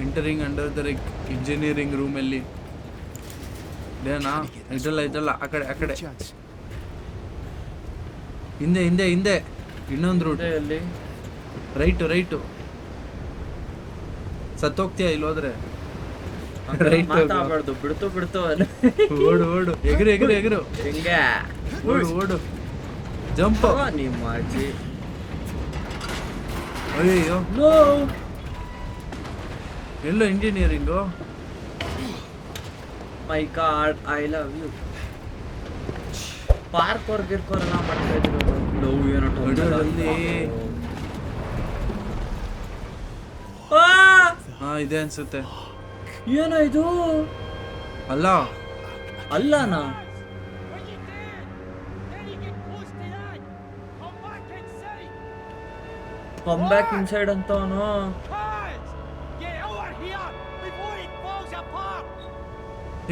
Entering under the engineering ರೂಮಲ್ಲಿ ಇದೇನಾ? ಇದೆಲ್ಲ ಇದೆಲ್ಲ ಆ ಕಡೆ ಆ ಕಡೆ. ಹಿಂದೆ ಹಿಂದೆ ಹಿಂದೆ. ಇನ್ನೊಂದು ರೂಟ್ ಅಲ್ಲಿ ರೈಟು ರೈಟು ಸತ್ತೋಗ್ತೀಯ ಇಲ್ಲಿ ಹೋದ್ರೆ. ಮಾತಾಡ್ಬಾರ್ದು ಬಿಡ್ತು ಬಿಡ್ತು. ಓಡು ಓಡು. ಎಗರು ಎಗರು ಎಗರು. ಹಿಂಗೆ? ಓಡು ಓಡು. ಜಂಪ್ ನಿಮ್ಮ ಅಜ್ಜಿ. ಅಯ್ಯೋ no yellow engineering my god I love you park ಅವ್ರ ಗಿರ್ಕೋರ್ ಎಲ್ಲ ಮಾಡ್ತಾ ಇದ್ರು ಲವ್ ಏನೋ ಹೊಡಿಯೋದ್ರಲ್ಲಿ. ಹಾ ಇದೆ ಅನ್ಸುತ್ತೆ. ಏನೋ ಇದು? ಅಲ್ಲ. ಅಲ್ಲನಾ? What ಬ್ಯಾಕ್ ಇನ್ಸೈಡ್ Then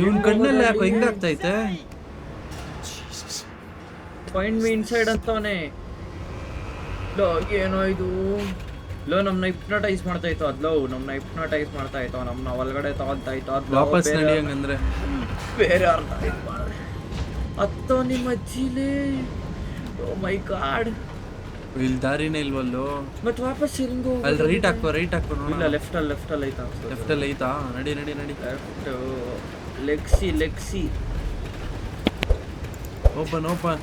ಇವನ್ ಕಣ್ಣಲ್ಲಿ ಯಾಕೋ ಹಿಂಗಾಗ್ತೈತೆ. ಫೈಂಡ್ ಮೀ ಇನ್ಸೈಡ್ ಅಂತವನೆ. ಲೋ ಏನೋ ಇದು? ಲೋ ನಮ್ನ ಹಿಪ್ನಟೈಸ್ ಮಾಡ್ತಾ ಇತ್ತು ಅದ್ಲೋ ನಮ್ನ ಹಿಪ್ನಟೈಸ್ ಮಾಡ್ತಾ ಇತ್ತು ನಮ್ನ ಒಳಗಡೆ ತಗೊಳ್ತಾ ಇತ್ತು ಅದ್ ವಾಪಸ್ ನಡಿ ಹೆಂಗಂದ್ರೆ ಹಂಗಂದ್ರೆ ಬೇರೆ ಅರ್ಥ ಅತ್ತೋ ನಿಮ್ಮ ಅಜ್ಜಿಲೇ ಓ ಮೈ ಗಾಡ್. ಇಲ್ಲಿ ದಾರಿನೇ ಇಲ್ವಲ್ಲೋ? ಮತ್ತೆ ವಾಪಸ್ ಹೆಂಗೋ ಅಲ್ಲಿ ರೈಟ್ ಹಾಕೋ ರೈಟ್ ಹಾಕೋ ಇಲ್ಲ ಲೆಫ್ಟ್ ಅಲ್ಲಿ ಲೆಫ್ಟ್ ಅಲ್ಲಿ ಐತಾ ಲೆಫ್ಟ್ ಅಲ್ಲಿ ಐತಾ? ನಡಿ ನಡಿ ನಡಿ. ಲೆಫ್ಟ್ ಲೆಗ್ಸಿ ಲೆಕ್ಸಿ ಓಪನ್ ಓಪನ್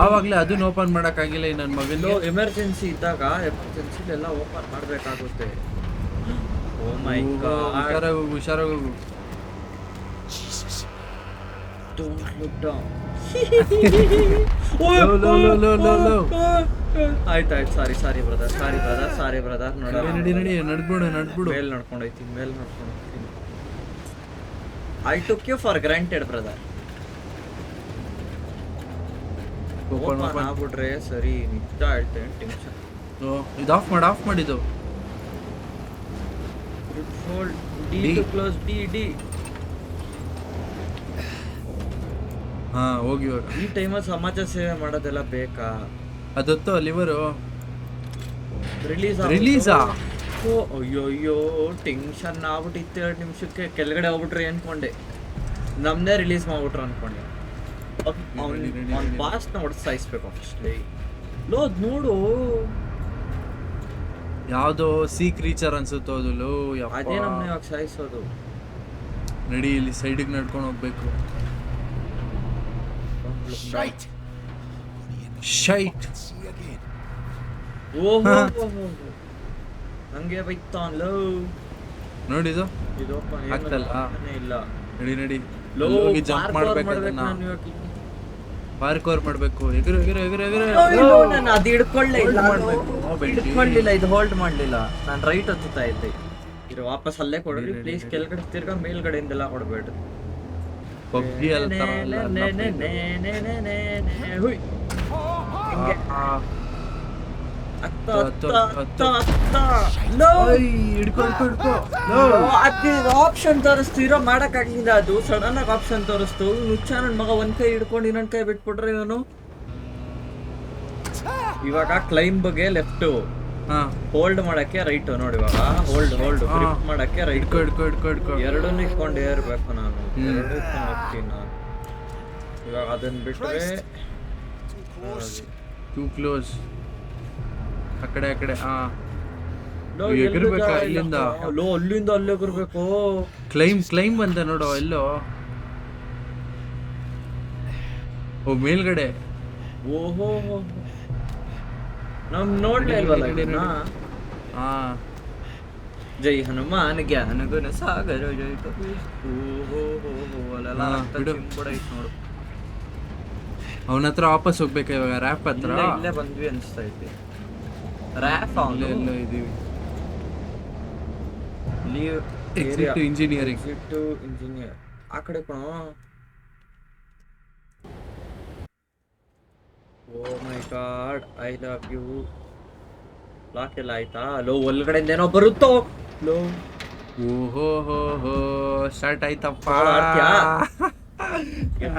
ಆವಾಗ್ಲೇ ಅದನ್ನ ಓಪನ್ ಮಾಡೋಕ್ಕಾಗಿಲ್ಲ ಈ ನನ್ನ ಮಗನ ಎಮರ್ಜೆನ್ಸಿ ಇದ್ದಾಗ ಎಮರ್ಜೆನ್ಸಿ ಎಲ್ಲ ಓಪನ್ ಮಾಡಬೇಕಾಗುತ್ತೆ. ಓ ಮೈ ಗಾಡ್ ಹುಷಾರಾಗಿ ಹೋಗು ಹುಷಾರಾಗಿ ಹೋಗು. Don't look down. ಆಯ್ತಾಯ್ತು sorry sorry brother sorry brother sorry brother ನೋಡಿ ನಡಿ ನಡಿ ನಡಿ ನಡ್ಬಿಡು ನಡ್ಬಿಡು. ಮೇಲ್ ನಡ್ಕೊಂಡೈತಿ ಮೇಲ್ ನಡ್ಕೊಂಡು I took you for granted brother open ಆಗ್ಬಿಟ್ರೆ ಸರಿ ನಿಜ ಹೇಳ್ತೇನೆ ಟೆನ್ಷನ್ ಇದು ಆಫ್ ಮಾಡಿ ಆಫ್ ಮಾಡಿದ್ದು fold D. To close D D ಹಾ ಹೋಗಿ ಇವಾಗ ಈ ಟೈಮಲ್ಲಿ ಸಮಾಜ ಸೇವೆ ಮಾಡೋದೆಲ್ಲ ಬೇಕಾ? ಅದತ್ತೋ ಲಿವರು ರಿಲೀಸ್ Release ಆ? ಅಯ್ಯೋ ಅಯ್ಯೋ ಟೆನ್ಷನ್ ಆಗ್ಬಿಟ್ಟಿತ್ತು ಎರಡು ನಿಮಿಷಕ್ಕೆ. ಕೆಳಗಡೆ ಹೋಗ್ಬಿಟ್ರಿ ಅನ್ಕೊಂಡೆ? ನಮ್ಮನ್ನೇ ರಿಲೀಸ್ ಮಾಡ್ಬಿಟ್ರು ಅನ್ಕೊಂಡೆ. ಅವ್ನ. ಬಾಸ್ನ ಹೊಡೆದು ಸಾಯಿಸ್ಬೇಕು ಲೋ ಅದು ನೋಡು. ಯಾವುದೋ ಸೀ ಕ್ರೀಚರ್ ಅನ್ಸುತ್ತೋ ಅದು ಲೋ ಅದೇ ನಮ್ಮನ್ನ ಇವಾಗ ಸಾಯಿಸೋದು. ನಡಿ ಇಲ್ಲಿ ಸೈಡಿಗೆ ನಡ್ಕೊಂಡು ಹೋಗ್ಬೇಕು. ಶೈಟ್. ಓಹೋ ಹಾ. ಬೈತಾನ್ ಲೋ ನೋಡಿ ಇದು. ಇದು ಓಪನ್ ಆಗ್ತಲ್ಲ? ಇಲ್ಲ. ನಡಿ ನಡಿ. ಲೋ ಹೋಗಿ ಜಂಪ್ ಮಾಡ್ಬೇಕು ಅದನ್ನ. ಪಾರ್ಕೋರ್ ಮಾಡ್ಬೇಕು. ಎಗರು ಎಗರು ಎಗರು ಎಗರು. ನಾನು ಅದು ಹಿಡ್ಕೊಳ್ಳೇ ಇಲ್ಲ. ಹಿಡ್ಕೊಳ್ಳಿಲ್ಲ ಇದು ಹೋಲ್ಡ್ ಮಾಡ್ಲಿಲ್ಲ. ನಾನು ರೈಟ್ ಹತ್ತುತ್ತಾ ಇದ್ದೆ. ಇದು ವಾಪಸ್ ಅಲ್ಲೇ ಕೊಡ್ರಿ ಪ್ಲೀಸ್. ಕೆಳಗಡೆ ತಿರ್ಗಾ ಮೇಲ್ಗಡೆಯಿಂದೆಲ್ಲ ಕೊಡ್ಬೇಡ್ರಿ. ಪಬ್ಜಿ ಅಲ್ಲ ತರ ಅಲ್ಲ, ಅತ್ತ, ತೋರಿಸ್ತು ಅತ್ತ, ಮಾಡಕ್ ಅತ್ತ, ಅತ್ತ. ಐ, ಹಿಡ್ಕೊ ಅದು ಆಪ್ಷನ್ ತೋರಿಸ್ತಿರೋ ಮಾಡಕ್ಕಾಗ್ಲಿಲ್ಲ ಅದು. ಸಡನ್ ಆಗಿ ಆಪ್ಷನ್ ತೋರಿಸ್ತು. ನುಚ್ಚ ನನ್ ಮಗ ಒಂದ್ ಕೈ ಹಿಡ್ಕೊಂಡು ಇನ್ನೊಂದ್ ಕೈ ಬಿಟ್ಬಿಟ್ರೆ ಇವನು? ಇವಾಗ ಕ್ಲೈಮ್ ಬಗ್ಗೆ ಲೆಫ್ಟ್ ಹಾ. ಹೋಲ್ಡ್ ಮಾಡಕ್ಕೆ ರೈಟ್ ನೋಡಿ ಇವಾಗ. Hold hold. ಗ್ರಿಪ್ ಮಾಡಕ್ಕೆ ರೈಟ್ ಹಿಡ್ಕೊ ಹಿಡ್ಕೊ ಹಿಡ್ಕೊ ಹಿಡ್ಕೊ. ಎರಡನ್ನೂ ಇಟ್ಕೊಂಡು ಏರ್ಬೇಕು ನಾನು. ಹ್ಮ್. ಎರಡು ಇಟ್ಕೊಂಡು ಹೋಗ್ತೀನಿ ನಾನು. ಇವಾಗ ಅದನ್ನ ಬಿಟ್ರೆ ಟೂ ಕ್ಲೋಸ್ ಆ ಕಡೆ ಆ ಕಡೆ ಹಾ ಎಗರ್ಬೇಕಾ? ಇಲ್ಲಿಂದ? ಲೋ ಅಲ್ಲಿಂದ ಅಲ್ಲೇ ಎಗರ್ಬೇಕು. ಕ್ಲೈಮ್ ಕ್ಲೈಮ್ ಬಂದೆ ನೋಡು ಎಲ್ಲೋ. ಓ ಮೇಲ್ಗಡೆ. ಓಹೋ ನಮ್ ನೋಡ್ಲೇ ಇಲ್ವಲ್ಲ? ಹಾ ಜೈ ಹನುಮಾನ್ ಜ್ಞಾನ ಗುಣ ಸಾಗರ ಜೈ. ಓಹೋ ಅಲ್ಲೆಲ್ಲ ಬಿಡು. ಚಿಂಬುಡೈತ್ ನೋಡು. ಅವನ ಹತ್ರ ವಾಪಸ್ ಹೋಗ್ಬೇಕು ಇವಾಗ? ರ್ಯಾಪ್ ಹತ್ರ? ಇಲ್ಲೇ ಇಲ್ಲೇ ಬಂದ್ವಿ ಅನ್ಸ್ತಾ ಐತಿ. ರ್ಯಾಫ್ ಇಲ್ಲೇ ಎಲ್ಲೋ ಇದೀವಿ leave to engineering. Exit engineer ಆ ಕಡೆ ಕಣ ಓ my god I love you lock ಎಲ್ಲ ಆಯ್ತಾ? ಲೋ ಒಳಗಡೆಯಿಂದ ಏನೋ ಬರುತ್ತೋ? ಲೋ ಓಹೋ ಹೋ ಹೋ ಸ್ಟಾರ್ಟ್ ಆಯ್ತಪ್ಪ?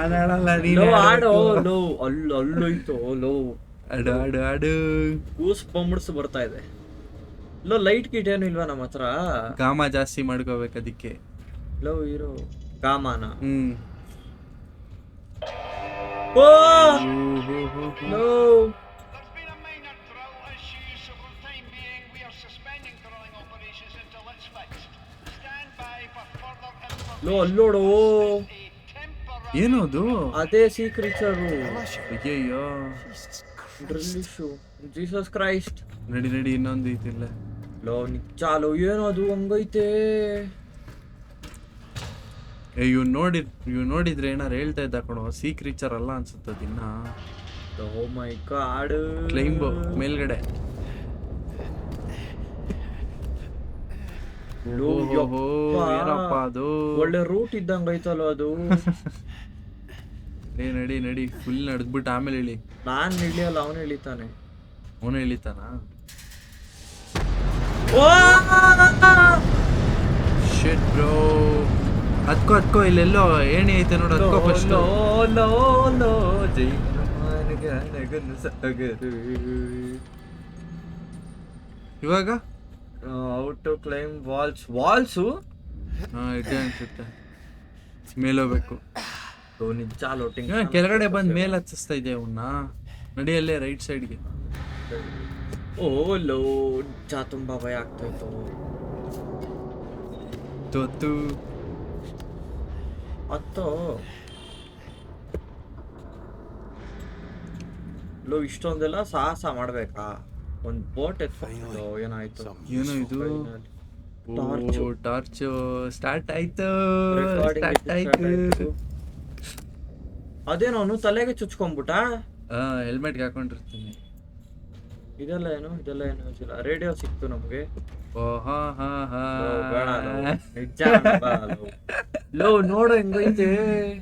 ಆಡಲ್ಲ, ನೀನೇ ಆಡೋ. ಲೋ ಅಲ್ಲಿ ಅಲ್ಲೋಯ್ತು ಲೋ ಅಡಾ ಡಾ ಡ ಕೂಸ್ ಬಂಬುಡ್ಸು ಬರ್ತಾ ಇದೆ. ಲೋ ಲೈಟ್ ಕೀಟ್ ಏನಿಲ್ವ ನಮ್ ಹತ್ರ? ಗಾಮ ಜಾಸ್ತಿ ಮಾಡ್ಕೊಬೇಕಾದಿಕ್ಕೆ ಲೋ ಇರೋ. ಗಾಮಾನ. ಹ್ಮ್. ಓ! ಲೋ. ಲೋ ಅಲ್ಲೋಡು. ಓ ಏನದು? ಅದೇ ಸೀಕ್ರೆಟ್ ಆಗೋ ಡ್ರಿಲ್ಲಿಶು ಜೀಸಸ್ ಕ್ರೈಸ್ಟ್ ನಡಿ ನಡಿ ಇನ್ನೊಂದು ಐತಿಲ್ಲ ಲೋ ಚಾಲು ಏನೋ ಅದು ಹಂಗೈತೆ? ಏ ಇವ್ ನೋಡಿ ಇವ್ ನೋಡಿದ್ರೆ ಏನಾರು ಹೇಳ್ತಾ ಇದ್ದ ಕಣೋ ಸೀ ಕ್ರೀಚರ್ ಅಲ್ಲ ಅನ್ಸುತ್ತೆ ದಿನ. Oh my god. ಕ್ಲೈಂಬ್ ಮೇಲ್ಗಡೆ. ಲೋ ಓಹೋ. ಏನಪ್ಪ ಅದು? ಒಳ್ಳೆ ರೂಟ್ ಇದ್ದಂಗೈತಲ್ಲ ಅದು. ಏ ನಡಿ ನಡಿ. ಫುಲ್ ನಡ್ದ್ಬಿಟ್ಟು ಆಮೇಲೆ ಇಳಿ ನಾನ್ ಇಳಿಯಲ್ಲ ಅವನು ಇಳಿತಾನೆ ಅವನು ಇಳಿತಾನ ಶೆಟ್ ಬ್ರೋ ಹತ್ಕೋ ಹತ್ಕೋ. ಇಲ್ಲೆಲ್ಲೋ ಏಣಿ ಐತೆ ನೋಡು ಹತ್ಕೋ ಫಸ್ಟ್ ಜೈ. ಇವಾಗ? Out to climb walls walls ಹಾ ಇದೆ ಅನ್ಸುತ್ತೆ. ನಿಜ ಲೋಟಿಂಗ್ ಕೆಳಗಡೆ ಬಂದ್ ಮೇಲೆ ಹಚ್ಚಿಸ್ತಾ ಇದೆ ಅವನ್ನ ನಡಿಯಲ್ಲೇ ರೈಟ್ ಸೈಡ್ಗೆ ಓ ಲೋ ನಿಜ ತುಂಬಾ ಭಯ ಆಗ್ತಾಯಿತ್ತು ತೊತ್ತು ಅತ್ತೋ. ಲೋ ಇಷ್ಟೊಂದೆಲ್ಲ ಸಾಹಸ ಮಾಡ್ಬೇಕಾ? ಒಂದ್ ಬೋಟ್ ಎತ್ಕೊಂಡು ಏನಾಯ್ತು? ಏನು ಇದು? ಟಾರ್ಚ್ ಟಾರ್ಚ್ ಸ್ಟಾರ್ಟ್ ಆಯ್ತು. ಸ್ಟಾರ್ಟ್ ಆಯ್ತು. ಅದೇನೋ ಅವನು ತಲೆಗೆ ಚುಚ್ಕೊಂಬಿಟ್ಟ ಹಾ ಹೆಲ್ಮೆಟ್ಗೆ ಹಾಕೊಂಡಿರ್ತೀನಿ. ಇದೆಲ್ಲ ಏನು? ಇದೆಲ್ಲ ಏನು ಯೋಚಿಲ್ಲ ರೇಡಿಯೋ ಸಿಕ್ತು ನಮಗೆ. ಓ ಹಾ ಹಾ ಹಾ. ಲೋ, ನೋಡು ಹೆಂಗೈತೆ.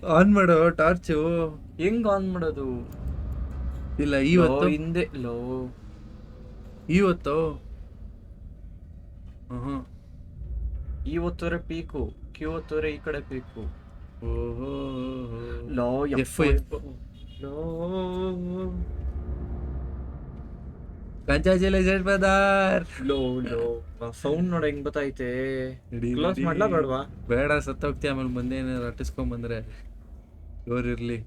ಆನ್ ಮಾಡು ಟಾರ್ಚು ಹೆಂಗ್ ಆನ್ ಮಾಡೋದು? ಇಲ್ಲ ಇವತ್ತು ಹಿಂದೆ ಲೋ. ಇವತ್ತು ಹ್ಮ್ ಇವತ್ತುವರೆ ಪೀಕು ಕಿವತ್ತುವರೆ ಈ ಕಡೆ ಪೀಕು ಓಹೋ ಲೋ F, ಯಪ್ಪ, ಲೋ ಲೋ ಗಂಜಾಜಿಲೆ ಜಡ್ಬದಾರ್ ಲೋ ಲೋ ಸೌಂಡ್ ನೋಡ ಹೆಂಗ್ ಬತ್ತೈತೆ ಕ್ಲೋಸ್ ಮಾಡ್ಲಾ ಬೇಡವಾ ಬೇಡ ಸತ್ತೋಗ್ತಿ ಆಮೇಲೆ ಮುಂದೆ ಏನಾರು ಅಟ್ಟಿಸ್ಕೊಂಡ್ ಬಂದ್ರೆ ಜೋರ್ ಇರ್ಲಿ